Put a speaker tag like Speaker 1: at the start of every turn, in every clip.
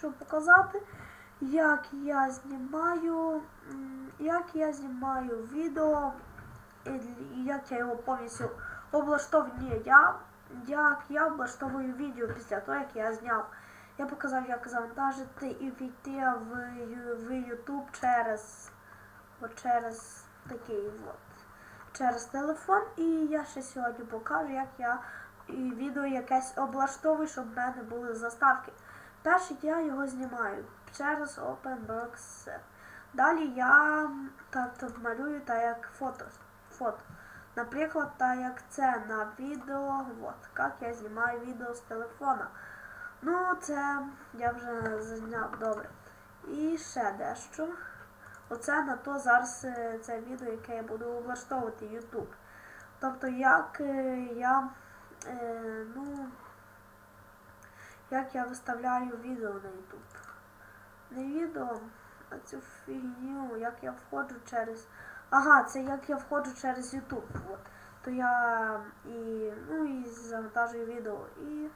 Speaker 1: хочу показати, як я знімаю, як я знімаю відео, як я його повністю облаштовую. Ні, я, як я облаштовую відео після того, як я зняв. Я показав, як завантажити і війти в, в YouTube через, через такий от через телефон. І я ще сьогодні покажу, як я і відео якесь облаштовую, щоб в мене були заставки. Перше я його знімаю через OpenBox. Далі я так, так малюю так як фото. фото. Наприклад, так як це на відео. От, як я знімаю відео з телефона. Ну, це я вже зняв добре. І ще дещо. Оце на то зараз е, це відео, яке я буду облаштовувати YouTube. Тобто, як е, я е, ну, як я виставляю відео на YouTube. Не відео, а цю фігню, як я входжу через. Ага, це як я входжу через YouTube. От. То я і, ну, і завантажую відео. І.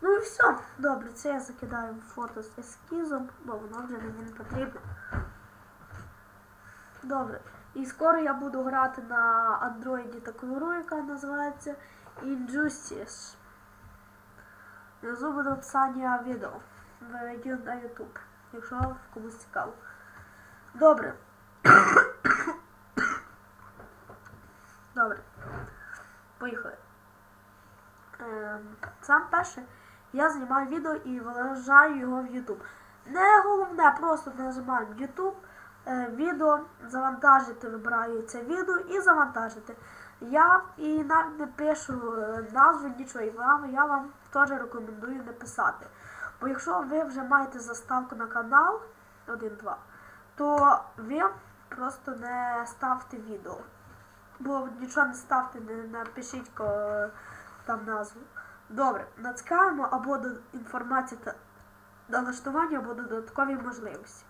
Speaker 1: Ну і все. Добре, це я закидаю фото з ескізом, бо воно вже мені не потрібно. Добре. І скоро я буду грати на андроїді таку гру, яка називається Injustice. Внизу буде описання відео. Введіть на YouTube, якщо комусь цікаво. Добре. Добре. Поїхали. Ем, сам перше я знімаю відео і виложаю його в YouTube. Не головне, просто нажимаємо YouTube, е, відео, завантажити, вибираю це відео і завантажити. Я і навіть не пишу е, назву нічого, і вам, я вам теж рекомендую не писати. Бо якщо ви вже маєте заставку на канал 1-2, то ви просто не ставте відео. Бо нічого не ставте, не напишіть там назву. Добре, натискаємо або до інформації та налаштування, або додаткові можливості.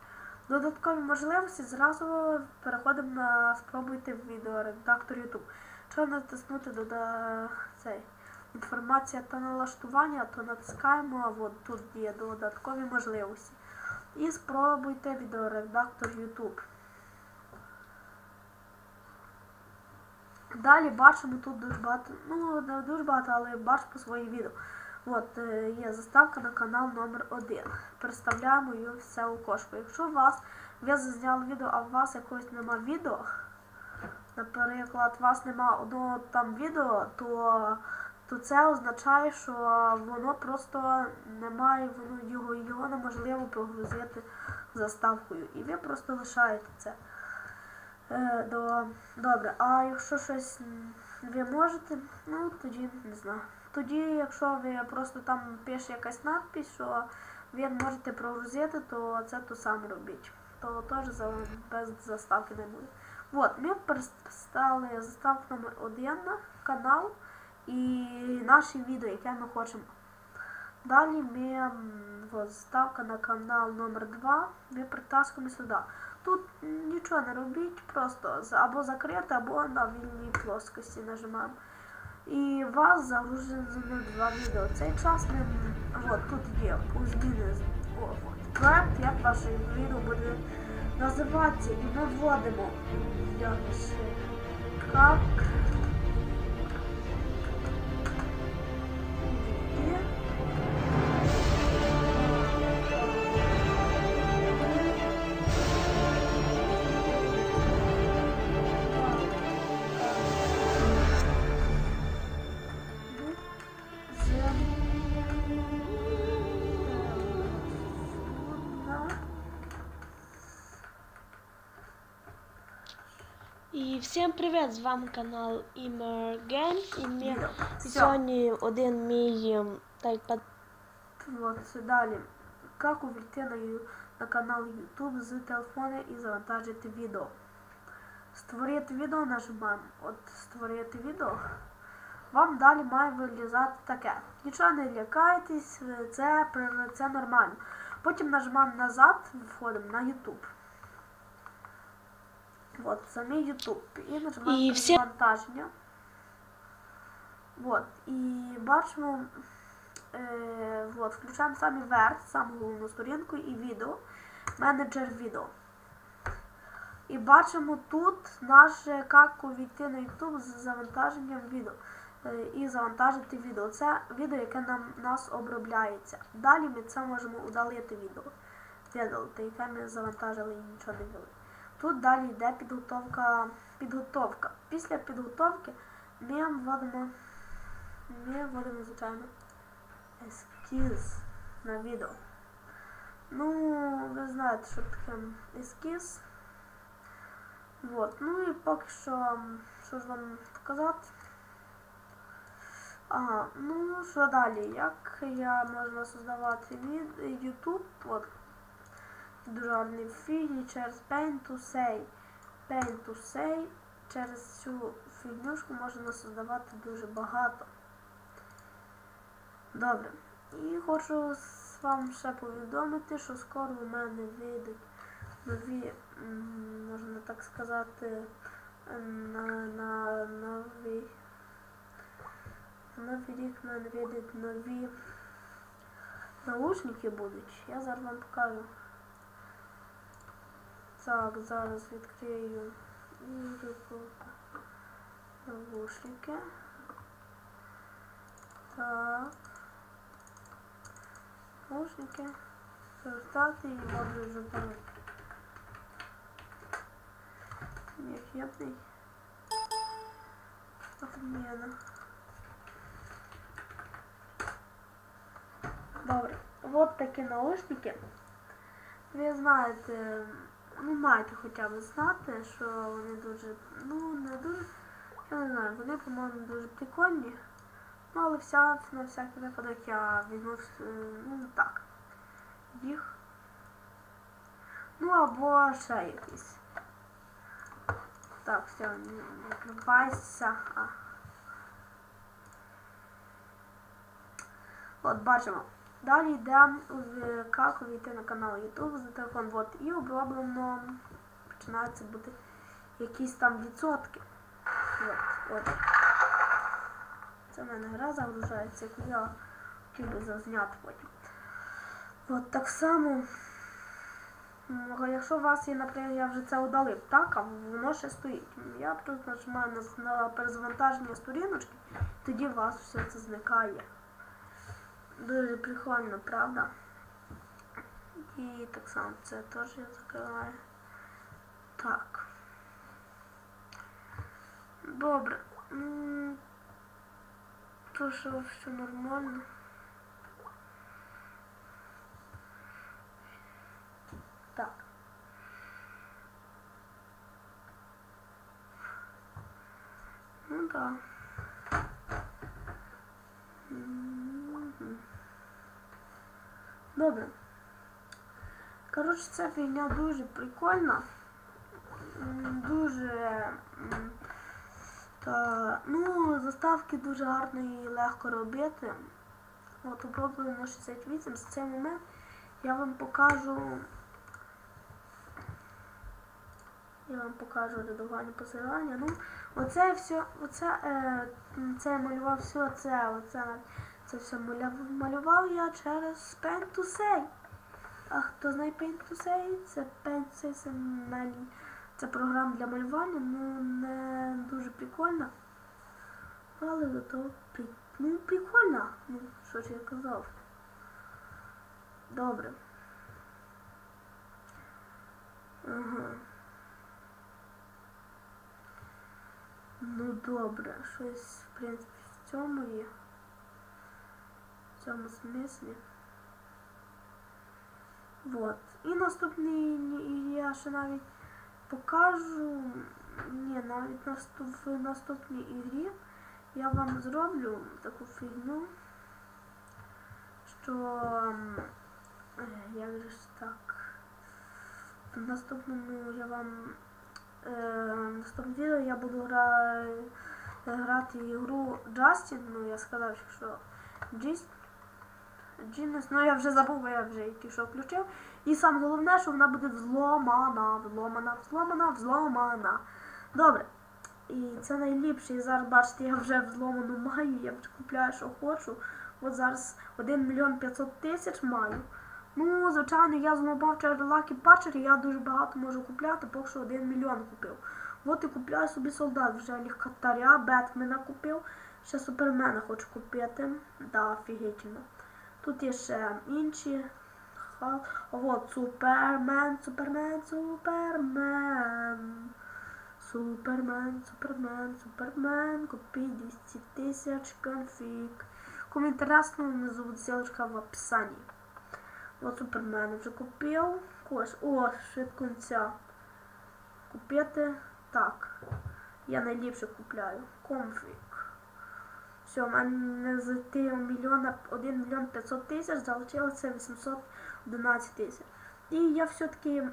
Speaker 1: Додаткові можливості зразу переходимо на спробуйте в відеоредактор YouTube. Якщо натиснути дода... цей, інформація та налаштування, то натискаємо, от тут є додаткові можливості. І спробуйте відеоредактор YouTube. Далі бачимо тут дуже багато, ну не дуже багато, але бачимо свої відео. От е, є заставка на канал номер 1 Представляємо її все у кошку. Якщо у вас ви зазняли відео, а у вас якогось нема відео, наприклад, у вас нема одного там відео, то, то це означає, що воно просто немає, воно його, його неможливо прогрузити заставкою. І ви просто лишаєте це. Е, до... Добре, а якщо щось ви можете, ну тоді не знаю. Тоді, якщо ви просто там пише якась надпись, що ви можете прогрузити, то це то саме робіть. То теж без заставки не буде. От, ми перестали заставку номер 1 канал і наші відео, яке ми хочемо. Далі ми от, заставка на канал номер 2 ми притаскуємо сюди. Тут нічого не робіть, просто або закрити, або на вільній плоскості нажимаємо. І вас загружено два відео. Цей час ми от тут є у зміни проект, як ваше відео буде називатися, і якось як
Speaker 2: Всім привіт! З вами канал Imer Games. І ми сьогодні один мій так, пад-
Speaker 1: Вот далі. Як увійти на, на канал YouTube з телефона і завантажити відео. Створити відео нажимаємо. От створити відео. Вам далі має вилізати таке. Нічого не лякайтесь, це, це нормально. Потім нажимаємо назад, входимо на YouTube. От, самий YouTube. І нажимаємо
Speaker 2: всі-
Speaker 1: завантаження. От. І бачимо е, от, включаємо самі верх, саму головну сторінку і відео. Менеджер відео. І бачимо тут наше як увійти на YouTube з завантаженням відео. Е, І завантажити відео. Це відео, яке нам нас обробляється. Далі ми це можемо удалити відео. Видалити, яке ми завантажили і нічого не ввели. Тут далі йде підготовка. підготовка. Після підготовки ми вводимо, ми вводимо, звичайно, ескіз на відео. Ну, ви знаєте, що таке ескіз. Вот. Ну і поки що, що ж вам показати. Ага, ну що далі? Як я можна создавати від YouTube? От. Гарний фігні через Paint to Say. Paint to Say. Через цю фігнюшку можна создавати дуже багато. Добре. І хочу вам ще повідомити, що скоро у мене вийдуть нові, можна так сказати, на, на новий. На новий рік мене вийдуть нові наушники будуть. Я зараз вам покажу. Так, зараз відкрию і викладу наушники. Так. Наушники. Завертати і можу забрати. Як єдний. Отміна. Добре. Вот такі наушники. Ви знаєте, Ну маєте хоча б знати, що вони дуже, ну не дуже, я не знаю, вони, по-моєму, дуже прикольні. Ну, але вся, на всякий випадок я візьму, е, ну так, їх. Ну або ще якісь. Так, все, не відкривайся. От бачимо. Далі йдемо в як увійти на канал YouTube за телефон. От, і оброблено починаються бути якісь там відсотки. От, от. Це в мене гра загружається, яку я хотів би зазняти потім. От так само. Якщо у вас є, наприклад, я вже це удалив, так, а воно ще стоїть. Я просто нажимаю на, на перезавантаження сторіночки, тоді у вас все це зникає. Дуже прикольно, правда? І так само це теж я закриваю. Так. Добре. То що все нормально. Так. Ну да. Добре. Коротше, ця фігня дуже прикольна. Дуже. Та, ну, заставки дуже гарно і легко робити. От оброблено 68. З цей момент я вам покажу. Я вам покажу редагування посилання. Ну, оце все, оце, е, це я малював все, це, оце, це все малював я через Say. А хто знає Say? Це Say, це, мал- це програма для малювання, ну не дуже прикольна. Але зато при... ну, прикольна. Ну, що ж я казав. Добре. Ага. Ну добре, щось в принципі в цьому є. В цьому смислі. Вот. І наступний я ще навіть покажу. Ні, навіть наступ, в наступній ігрі я вам зроблю таку фігню, що м, е, як же ж так. В наступному я вам е, в відео я буду гра, грати ігру Justin, ну я сказав, що Джіс. Genius, ну я вже забув, я вже тільки що включив. І саме головне, що вона буде взломана, взломана, взломана, взломана. Добре. І це найліпше. І зараз бачите, я вже взломану маю, я вже купляю, що хочу. От зараз 1 мільйон 500 тисяч маю. Ну, звичайно, я змобав через Lucky Patcher, і я дуже багато можу купляти, поки що 1 мільйон купив. От і купляю собі солдат, вже ліхтаря, Бетмена купив. Ще супермена хочу купити. Да, офігітельно. Тут є ще інші. От Супермен, Супермен, Супермен. Супермен, Супермен, Супермен. Купи 200 тисяч конфиг. Кому інтересно, внизу ссылочка в описании. От Супермена вже купив. Ось, о, швидкунця. Купити. Так. Я найліпше купляю. Конфиг. Все, в мене з тих мільйона, 1 мільйон 500 тисяч залишилося 811 тисяч. І я все-таки,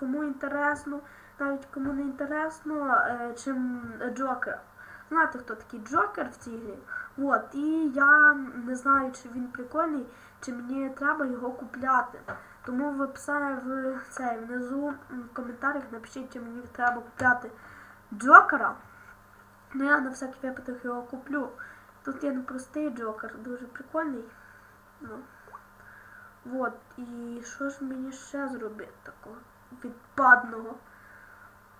Speaker 1: кому інтересно, навіть кому не інтересно, е, чим Джокер. Знаєте, хто такий Джокер в цій грі? От, і я не знаю, чи він прикольний, чи мені треба його купляти. Тому в описанні в цей внизу в коментарях напишіть, чи мені треба купляти Джокера. Ну я на всякий випадок його куплю. Тут є непростий Джокер, дуже прикольний. Ну. Вот. І що ж мені ще зробити такого відпадного?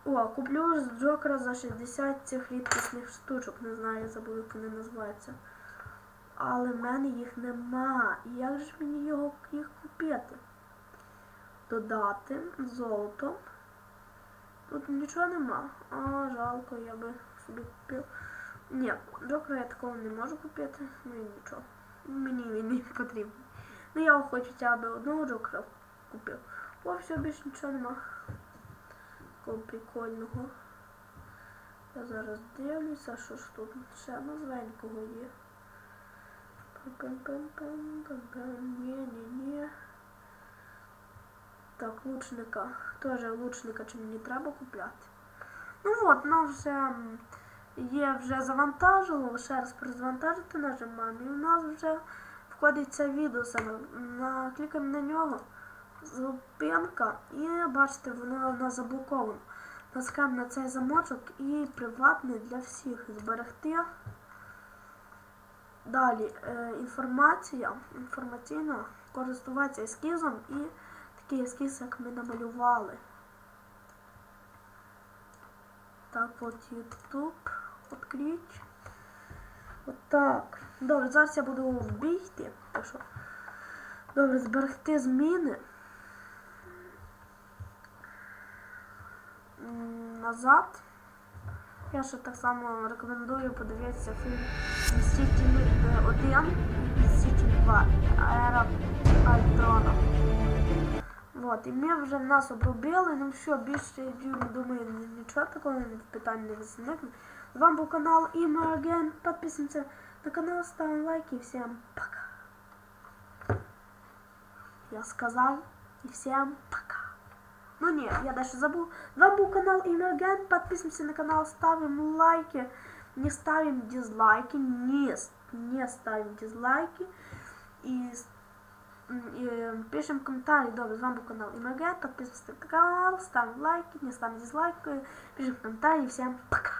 Speaker 1: О, куплю ж Джокера за 60 цих рідкісних штучок, не знаю, я забув, як вони називаються. Але в мене їх нема. І як же мені його їх купити? Додати золото. Тут нічого нема. А, жалко, я би собі купив. Ні, Джокера я такого не можу купити, ну і нічого. Мені він не потрібен. Ну я хочу хоча б одного Джокера купив. О, все, більше нічого нема. Такого прикольного. Я зараз дивлюся, що ж тут ще новенького є. Ні-ні-ні. Так, лучника. Теж лучника чи мені треба купляти. Ну от, нам вже м, є вже завантажило, ще раз перезавантажити нажимаємо. І у нас вже входить це відео саме. Наклікаємо на нього. Зупинка і бачите, воно у нас заблоковано. Натискаємо на цей замочок і приватний для всіх зберегти. Далі е, інформація, інформаційно користуватися ескізом і такий ескіз, як ми намалювали. Так, от YouTube. Открить. От. Добре, зараз я буду вбігти. Так що. Добре, зберегти зміни. Назад. Я ще так само рекомендую подивитися фільм Мстителі 1 і Мстителі 2. Ера Альтрона. Вот, і ми вже нас обробили, ну все, більше я думаю, нічого такого питань не возникне. З вами був канал Імаген. Підписуємося на канал, ставимо лайки. Всем пока. Я сказал и всем пока. Ну не, я даже забыл. С вами был канал Имерген. Подписываемся на канал, ставим лайки. Не ставим дизлайки. Не, с- не ставим дизлайки. И, с- м, и э, пишем комментарии. Добрый, с вами был канал Имерген. Подписываемся на канал, ставим лайки, не ставим дизлайки. Пишем комментарии. Всем пока.